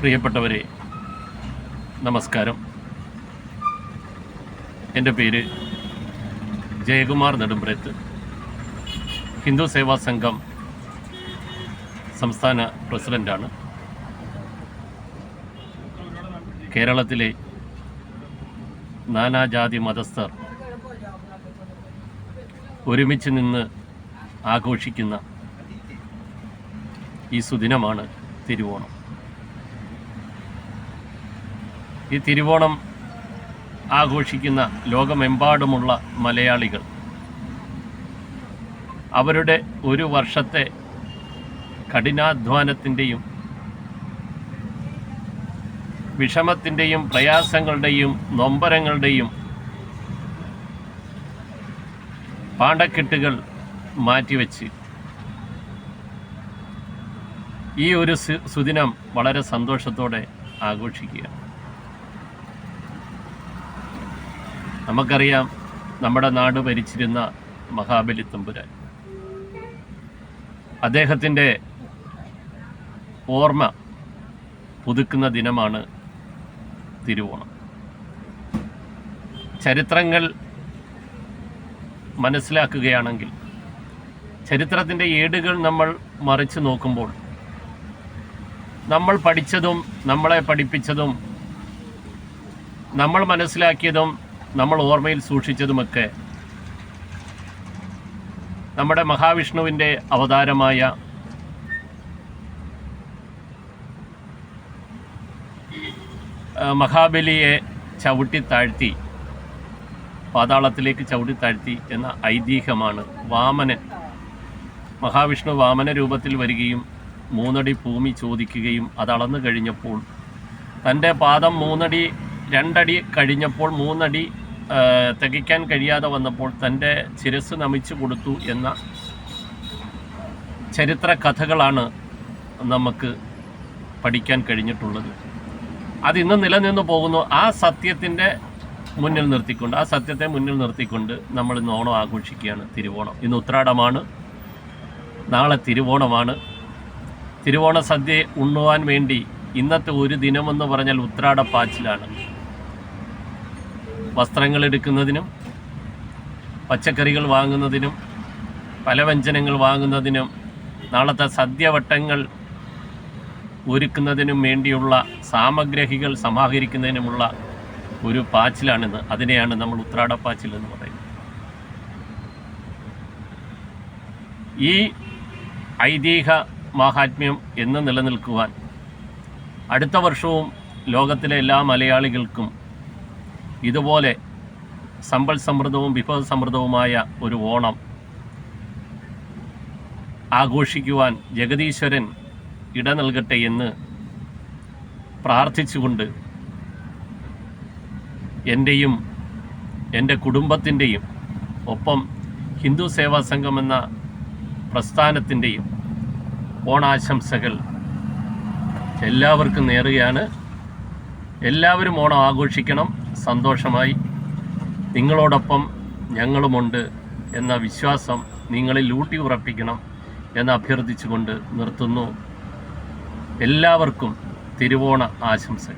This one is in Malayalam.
പ്രിയപ്പെട്ടവരെ നമസ്കാരം. എന്റെ പേര് ജയകുമാർ നെടുമ്പ്രത്ത്. ഹിന്ദു സേവാ സംഘം സംസ്ഥാന പ്രസിഡന്റാണ് കേരളത്തിലെ നാനാജാതി മതസ്ഥർ ഒരുമിച്ച് നിന്ന് ആഘോഷിക്കുന്ന ഈ സുദിനമാണ് തിരുവോണം. ഈ തിരുവോണം ആഘോഷിക്കുന്ന ലോകമെമ്പാടുമുള്ള മലയാളികൾ അവരുടെ ഒരു വർഷത്തെ കഠിനാധ്വാനത്തിന്റെയും വിഷമത്തിന്റെയും പ്രയാസങ്ങളുടെയും നൊമ്പരങ്ങളുടെയും പാണ്ടക്കെട്ടുകൾ മാറ്റിവെച്ച് ഈ ഒരു സുദിനം വളരെ സന്തോഷത്തോടെ ആഘോഷിക്കുകയാണ്. നമുക്കറിയാം നമ്മുടെ നാട് ഭരിച്ചിരുന്ന മഹാബലി തമ്പുരാൻ. അദ്ദേഹത്തിന്റെ ഓർമ്മ പുതുക്കുന്ന ദിനമാണ് തിരുവോണം. ചരിത്രങ്ങൾ മനസ്സിലാക്കുകയാണെങ്കിൽ ചരിത്രത്തിന്റെ ഏടുകൾ നമ്മൾ മറിച്ച് നോക്കുമ്പോൾ നമ്മൾ പഠിച്ചതും നമ്മളെ പഠിപ്പിച്ചതും നമ്മൾ മനസ്സിലാക്കിയതും നമ്മൾ ഓർമ്മയിൽ സൂക്ഷിച്ചതുമൊക്കെ നമ്മുടെ മഹാവിഷ്ണുവിന്റെ അവതാരമായ മഹാബലിയെ ചവിട്ടി താഴ്ത്തി പാതാളത്തിലേക്ക് ചവിട്ടി താഴ്ത്തി എന്ന ഐതിഹ്യമാണ് വാമനൻ. മഹാവിഷ്ണു വാമന രൂപത്തിൽ വരികയും മൂന്നടി ഭൂമി ചോദിക്കുകയും അത് അളന്നു കഴിഞ്ഞപ്പോൾ തന്റെ പാദം മൂന്നടി രണ്ടടി കഴിഞ്ഞപ്പോൾ മൂന്നടി തികയ്ക്കാൻ കഴിയാതെ വന്നപ്പോൾ തന്റെ ശിരസ് നമിച്ചു കൊടുത്തു എന്ന ചരിത്ര കഥകളാണ് നമുക്ക് പഠിക്കാൻ കഴിഞ്ഞിട്ടുള്ളത്. അതിന്ന് നിലനിന്ന് പോകുന്നു. ആ സത്യത്തിന്റെ മുന്നിൽ നിർത്തിക്കൊണ്ട് ആ സത്യത്തെ മുന്നിൽ നിർത്തിക്കൊണ്ട് നമ്മൾ ഇന്ന് ഓണം ആഘോഷിക്കുകയാണ് തിരുവോണം. ഇന്ന് ഉത്രാടമാണ്. നാളെ തിരുവോണമാണ്. തിരുവോണ സദ്യ ഉണ്ണുവാൻ വേണ്ടി ഇന്നത്തെ ഒരു ദിനമെന്ന് പറഞ്ഞാൽ ഉത്രാടപ്പാച്ചിലാണ്. വസ്ത്രങ്ങൾ എടുക്കുന്നതിനും പച്ചക്കറികൾ വാങ്ങുന്നതിനും പലവ്യഞ്ജനങ്ങൾ വാങ്ങുന്നതിനും നാളത്തെ സദ്യവട്ടങ്ങൾ ഒരുക്കുന്നതിനും വേണ്ടിയുള്ള സാമഗ്രഹികൾ സമാഹരിക്കുന്നതിനുമുള്ള ഒരു പാച്ചിലാണിന്ന്. അതിനെയാണ് നമ്മൾ ഉത്രാട ഉത്രാടപ്പാച്ചിൽ എന്ന് പറയുന്നത്. ഈ ഐതിഹ്യ മാഹാത്മ്യം എന്ന് നിലനിൽക്കുവാൻ അടുത്ത വർഷവും ലോകത്തിലെ എല്ലാ മലയാളികൾക്കും ഇതുപോലെ സമ്പൽ സമൃദ്ധവും വിഭവ സമൃദ്ധവുമായ ഒരു ഓണം ആഘോഷിക്കുവാൻ ജഗദീശ്വരൻ ഇട നൽകട്ടെ എന്ന് പ്രാർത്ഥിച്ചുകൊണ്ട് എന്റെയും എന്റെ കുടുംബത്തിന്റെയും ഒപ്പം ഹിന്ദു സേവാ സംഘം എന്ന പ്രസ്ഥാനത്തിന്റെയും ഓണാശംസകൾ എല്ലാവർക്കും നേറുകയാണ് എല്ലാവരും ഓണം ആഘോഷിക്കണം. സന്തോഷമായി. നിങ്ങളോടൊപ്പം ഞങ്ങളുമുണ്ട് എന്ന വിശ്വാസം നിങ്ങളിൽ ഊട്ടി ഉറപ്പിക്കണം എന്ന് അഭ്യർത്ഥിച്ചുകൊണ്ട് നിർത്തുന്നു. എല്ലാവർക്കും തിരുവോണ ആശംസകൾ.